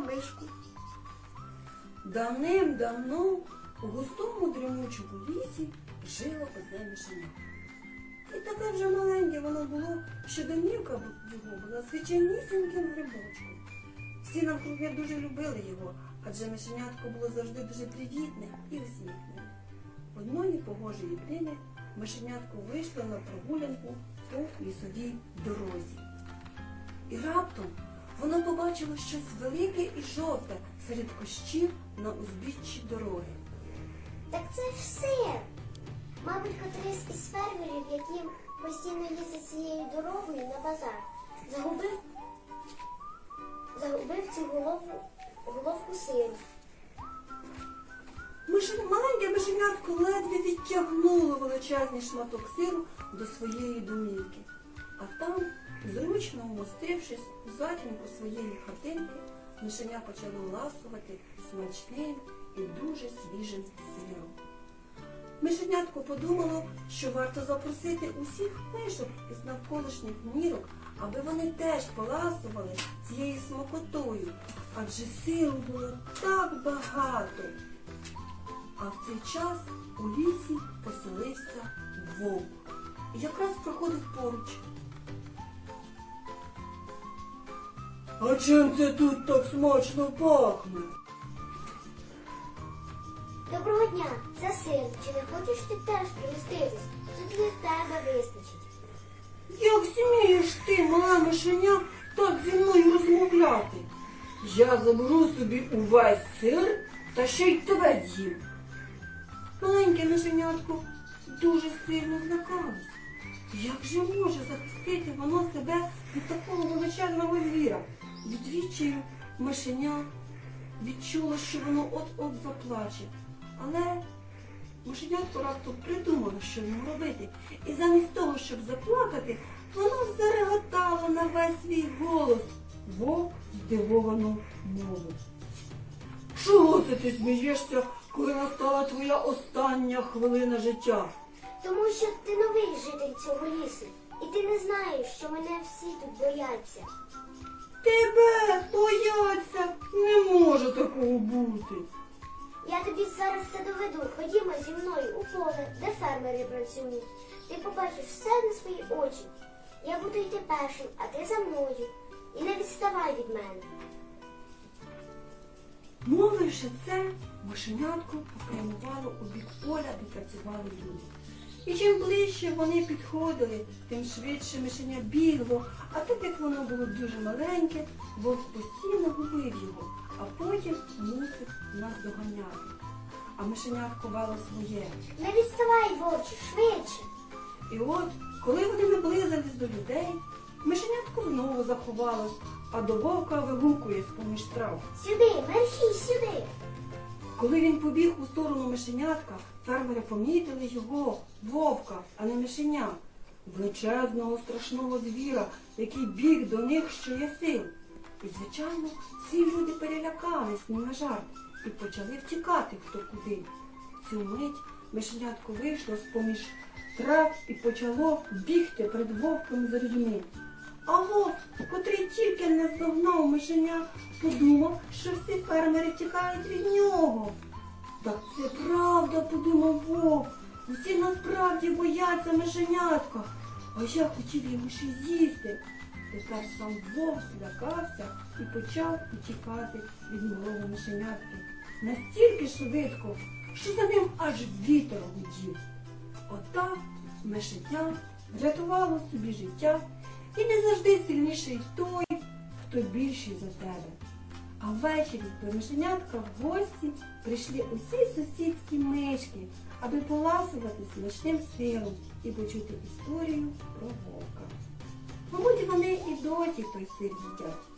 вишку. Давним-давно у густому дрімучому лісі жило одне мишеня. І таке вже маленьке воно було, що домівка його була звичайнісіньким грибочком. Всі навкруги дуже любили його, адже мишенятко було завжди дуже привітне і усміхнене. Одної погожої днини мишенятко вийшло на прогулянку по лісовій дорозі. І раптом воно побачило щось велике і жовте серед кущів на узбіччі дороги. Так це ж сир. Мабуть, котрийсь із фермерів, який постійно їздить цією дорогою на базар, загубив, загубив цю голову, головку сиру. Маленьке мишенятко ледве відтягнуло величезний шматок сиру до своєї домівки. А там, зручно вмостившись у затінку своєї хатинки, мишеня почало ласувати смачним і дуже свіжим сиром. Мишенятко подумало, що варто запросити усіх мишок із навколишніх нірок, аби вони теж поласували цією смакотою, адже сиру було так багато. А в цей час у лісі поселився вовк. І якраз проходив поруч. А чим це тут так смачно пахне? Доброго дня, це сир. Чи не хочеш ти теж пригоститись? Тут для тебе вистачить. Як смієш ти, мала мишеня, так зі мною розмовляти? Я заберу собі увесь сир та ще й тебе з'їм. Маленьке мишенятко дуже сильно злякалось. Як же може захистити воно себе від такого величезного звіра? Від відчаю мишеня відчуло, що воно от-от заплаче. Але Мишенятко раптом придумало, що йому робити, і замість того, щоб заплакати, воно зареготало на весь свій голос. Вовк здивовано мовив. Чого це ти смієшся, коли настала твоя остання хвилина життя? Тому що ти новий житель цього лісу, і ти не знаєш, що мене всі тут бояться. Тебе бояться, не може такого бути. Я тобі зараз це доведу. Ходімо зі мною у поле, де фермери працюють. Ти побачиш все на свої очі. Я буду йти першим, а ти за мною. І не відставай від мене. Мовивши це, мишенятко попрямувало у бік поля, де працювали люди. І чим ближче вони підходили, тим швидше мишеня бігло, а так як воно було дуже маленьке, вовк постійно губив його, а потім мусив нас доганяти. А мишенятко вало своє. Не відставай, вовче, швидше. І от, коли вони наблизились до людей, мишенятко знову заховалось, а до вовка вигукує з-поміж трав. Сюди, мерщій сюди. Коли він побіг у сторону мишенятка, фермери помітили його, вовка, а не мишеня, величезного страшного звіра, який біг до них що є сил. І, звичайно, всі люди перелякались не на жарт і почали втікати хто куди. В цю мить мишенятко вийшло з-поміж трав і почало бігти перед вовком за людьми. А вовк, котрий тільки не здогнав мишеня, подумав, що всі фермери тікають від нього. Так це правда, подумав вовк. Усі насправді бояться мишенятка. А я хотів йому ще з'їсти. Тепер сам вовк злякався і почав утікати від малого мишенятки. Настільки швидко, що за ним аж вітер гудів. Отак мишеня врятувало собі життя і не завжди сильніший той, хто більший за тебе. А ввечері до мишенятка в гості прийшли усі сусідські мишки, аби поласувати смачним сиром і почути історію про вовка. Мабуть, вони і досі той сир їдять.